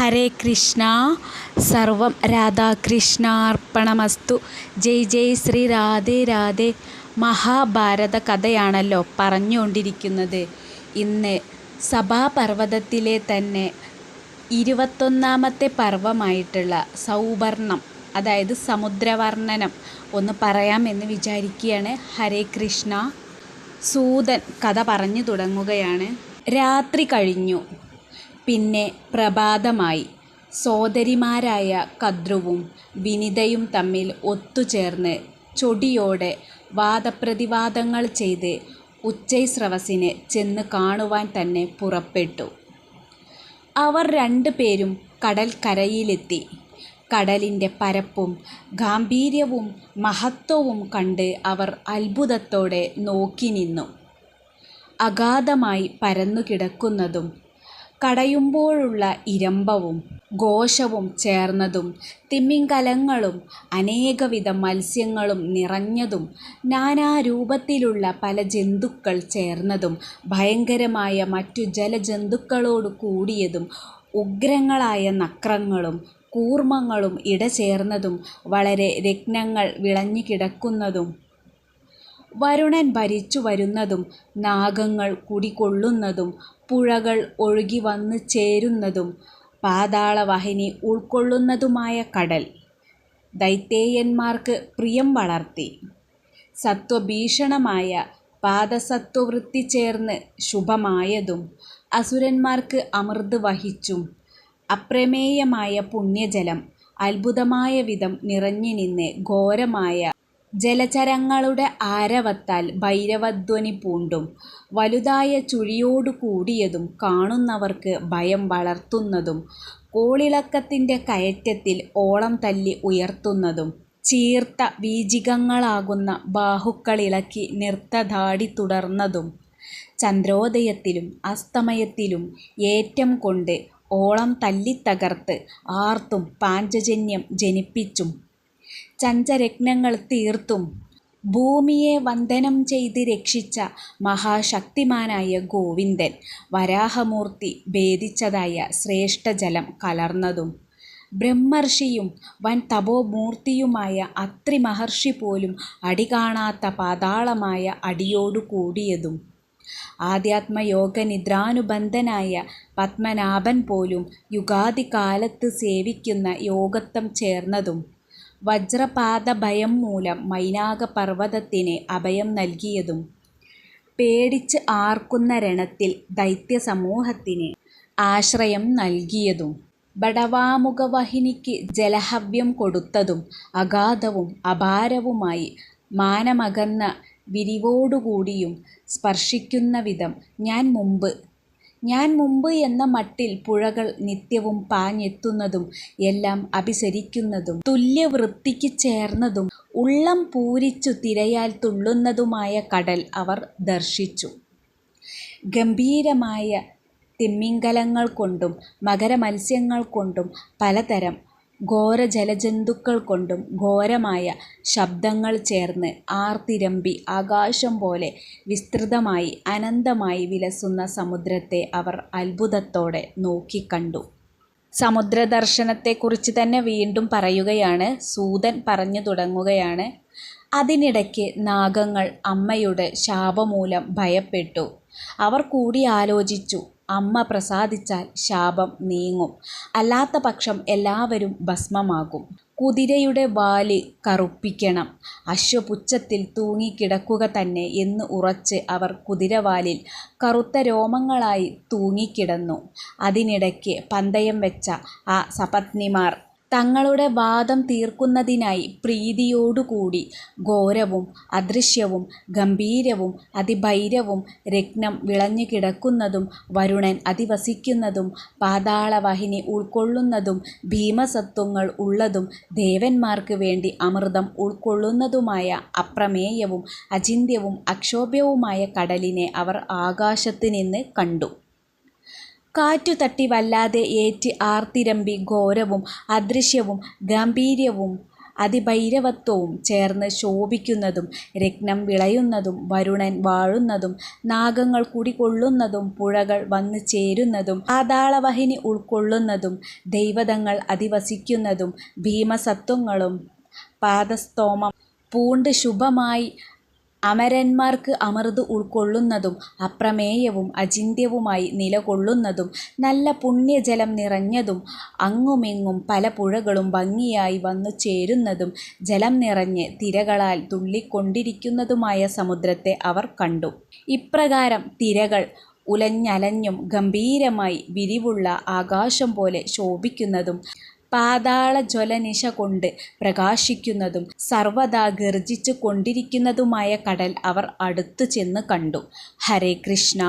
ഹരേ കൃഷ്ണ. സർവം രാധാകൃഷ്ണാർപ്പണമസ്തു. ജയ് ജയ് ശ്രീ രാധേ രാധേ. മഹാഭാരത കഥയാണല്ലോ പറഞ്ഞുകൊണ്ടിരിക്കുന്നത്. ഇന്ന് സഭാപർവതത്തിലെ തന്നെ ഇരുപത്തൊന്നാമത്തെ പർവമായിട്ടുള്ള സൗവർണം അതായത് സമുദ്രവർണനം ഒന്ന് പറയാമെന്ന് വിചാരിക്കുകയാണ് ഹരേ കൃഷ്ണ. സൂതൻ കഥ പറഞ്ഞു തുടങ്ങുകയാണ്. രാത്രി കഴിഞ്ഞു. പിന്നെ പ്രഭാതമായി. സോദരിമാരായ കദ്രുവും വിനിതയും തമ്മിൽ ഒത്തുചേർന്ന് ചൊടിയോടെ വാദപ്രതിവാദങ്ങൾ ചെയ്ത് ഉച്ചൈസ്രവസിനെ ചെന്ന് കാണുവാൻ തന്നെ പുറപ്പെട്ടു. അവർ രണ്ടുപേരും കടൽക്കരയിലെത്തി. കടലിന്റെ പരപ്പും ഗാംഭീര്യവും മഹത്വവും കണ്ട് അവർ അത്ഭുതത്തോടെ നോക്കി നിന്നു. അഗാധമായി പരന്നുകിടക്കുന്നതും കടയുമ്പോഴുള്ള ഇരമ്പവും ഘോഷവും ചേർന്നതും തിമിംഗലങ്ങളും അനേകവിധ മത്സ്യങ്ങളും നിറഞ്ഞതും നാനാരൂപത്തിലുള്ള പല ജന്തുക്കൾ ചേർന്നതും ഭയങ്കരമായ മറ്റു ജലജന്തുക്കളോടു കൂടിയതും ഉഗ്രങ്ങളായ നക്രങ്ങളും കൂർമ്മങ്ങളും ഇടചേർന്നതും വളരെ രത്നങ്ങൾ വിളഞ്ഞു കിടക്കുന്നതും വരുണൻ ഭരിച്ചു വരുന്നതും നാഗങ്ങൾ കുടികൊള്ളുന്നതും പുഴകൾ ഒഴുകി വന്നു ചേരുന്നതും പാതാളവാഹിനി ഉൾക്കൊള്ളുന്നതുമായ കടൽ ദൈത്തേയന്മാർക്ക് പ്രിയം വളർത്തി. സത്വഭീഷണമായ പാദസത്വവൃത്തി ചേർന്ന് ശുഭമായതും അസുരന്മാർക്ക് അമൃത് വഹിച്ചും അപ്രമേയമായ പുണ്യജലം അത്ഭുതമായ വിധം നിറഞ്ഞു നിന്ന് ഘോരമായ ജലചരങ്ങളുടെ ആരവത്താൽ ഭൈരവധ്വനി പൂണ്ടും വലുതായ ചുഴിയോടു കൂടിയതും കാണുന്നവർക്ക് ഭയം വളർത്തുന്നതും കോളിളക്കത്തിന്റെ കയറ്റത്തിൽ ഓളം തല്ലി ഉയർത്തുന്നതും ചീർത്ത വീചികങ്ങളാകുന്ന ബാഹുക്കളിളക്കി നൃത്തധാടി തുടർന്നതും ചന്ദ്രോദയത്തിലും അസ്തമയത്തിലും ഏറ്റം കൊണ്ട് ഓളം തല്ലിത്തകർത്ത് ആർത്തും പാഞ്ചജന്യം ജനിപ്പിച്ചും ചഞ്ചരത്നങ്ങൾ തീർത്തും. ഭൂമിയെ വന്ദനം ചെയ്ത് രക്ഷിച്ച മഹാശക്തിമാനായ ഗോവിന്ദൻ വരാഹമൂർത്തി ഭേദിച്ചതായ ശ്രേഷ്ഠജലം കലർന്നതും ബ്രഹ്മർഷിയും വൻ തപോമൂർത്തിയുമായ അത്രി മഹർഷി പോലും അടികാണാത്ത പാതാളമായ അടിയോടു കൂടിയതും ആധ്യാത്മയോഗ നിദ്രാനുബന്ധനായ പത്മനാഭൻ പോലും യുഗാദികാലത്ത് സേവിക്കുന്ന യോഗത്വം ചേർന്നതും വജ്രപാതഭയം മൂലം മൈനാകപർവതത്തിന് അഭയം നൽകിയതും പേടിച്ച് ആർക്കുന്ന രണത്തിൽ ദൈത്യസമൂഹത്തിന് ആശ്രയം നൽകിയതും ബടവാമുഖവഹിനിക്ക് ജലഹവ്യം കൊടുത്തതും അഗാധവും അപാരവുമായി മാനമകന്ന വിരിവോടുകൂടിയും സ്പർശിക്കുന്ന വിധം ഞാൻ മുമ്പ് ഞാൻ മുമ്പ് എന്ന മട്ടിൽ പുഴകൾ നിത്യവും പാഞ്ഞെത്തുന്നതും എല്ലാം അഭിസരിക്കുന്നതും തുല്യവൃത്തിക്ക് ചേർന്നതും ഉള്ളം പൂരിച്ചു തിരയാൽ തുള്ളുന്നതുമായ കടൽ അവർ ദർശിച്ചു. ഗംഭീരമായ തിമിംഗലങ്ങൾ കൊണ്ടും മകരമത്സ്യങ്ങൾ കൊണ്ടും പലതരം ഘോരജലജന്തുക്കൾ കൊണ്ടും ഘോരമായ ശബ്ദങ്ങൾ ചേർന്ന് ആർത്തിരമ്പി ആകാശം പോലെ വിസ്തൃതമായി അനന്തമായി വിലസുന്ന സമുദ്രത്തെ അവർ അത്ഭുതത്തോടെ നോക്കിക്കണ്ടു. സമുദ്രദർശനത്തെക്കുറിച്ച് തന്നെ വീണ്ടും പറയുകയാണ്. സൂതൻ പറഞ്ഞു തുടങ്ങുകയാണ്. അതിനിടയ്ക്ക് നാഗങ്ങൾ അമ്മയുടെ ശാപമൂലം ഭയപ്പെട്ടു. അവർ കൂടി ആലോചിച്ചു അമ്മ പ്രസാദിച്ചാൽ ശാപം നീങ്ങും. അല്ലാത്ത പക്ഷം എല്ലാവരും ഭസ്മമാകും. കുതിരയുടെ വാൽ കറുപ്പിക്കണം. അശ്വപുച്ഛത്തിൽ തൂങ്ങിക്കിടക്കുക തന്നെ എന്ന് ഉറച്ച് അവർ കുതിരവാലിൽ കറുത്ത രോമങ്ങളായി തൂങ്ങിക്കിടന്നു. അതിനിടയ്ക്ക് പന്തയം വെച്ച ആ സപത്നിമാർ തങ്ങളുടെ വാദം തീർക്കുന്നതിനായി പ്രീതിയോടുകൂടി ഘോരവും അദൃശ്യവും ഗംഭീരവും അതിഭൈരവും വിളഞ്ഞു കിടക്കുന്നതും വരുണൻ അധിവസിക്കുന്നതും പാതാളവാഹിനി ഉൾക്കൊള്ളുന്നതും ഭീമസത്വങ്ങൾ ഉള്ളതും ദേവന്മാർക്ക് വേണ്ടി അമൃതം ഉൾക്കൊള്ളുന്നതുമായ അപ്രമേയവും അചിന്ത്യവും അക്ഷോഭ്യവുമായ കടലിനെ അവർ ആകാശത്ത് നിന്ന് കണ്ടു. കാറ്റു തട്ടി വല്ലാതെ ഏറ്റ് ആർത്തിരമ്പി ഘോരവും അദൃശ്യവും ഗാംഭീര്യവും അതിഭൈരവത്വവും ചേർന്ന് ശോഭിക്കുന്നതും രത്നം വിളയുന്നതും വരുണൻ വാഴുന്നതും നാഗങ്ങൾ കുടികൊള്ളുന്നതും പുഴകൾ വന്നു ചേരുന്നതും പാതാളവഹിനി ഉൾക്കൊള്ളുന്നതും ദൈവതങ്ങൾ അധിവസിക്കുന്നതും ഭീമസത്വങ്ങളും പാദസ്തോമം പൂണ്ട് ശുഭമായി അമരന്മാർക്ക് അമൃത് ഉൾക്കൊള്ളുന്നതും അപ്രമേയവും അചിന്ത്യവുമായി നിലകൊള്ളുന്നതും നല്ല പുണ്യജലം നിറഞ്ഞതും അങ്ങുമിങ്ങും പല പുഴകളും ഭംഗിയായി വന്നു ചേരുന്നതും ജലം നിറഞ്ഞ് തിരകളാൽ തുള്ളിക്കൊണ്ടിരിക്കുന്നതുമായ സമുദ്രത്തെ അവർ കണ്ടു. ഇപ്രകാരം തിരകൾ ഉലഞ്ഞലഞ്ഞും ഗംഭീരമായി വിരിവുള്ള ആകാശം പോലെ ശോഭിക്കുന്നതും പാതാളജ്വലനിശ കൊണ്ട് പ്രകാശിക്കുന്നതും സർവദാ ഗർജിച്ചു കൊണ്ടിരിക്കുന്നതുമായ കടൽ അവർ അടുത്തു ചെന്ന് കണ്ടു. ഹരേ കൃഷ്ണ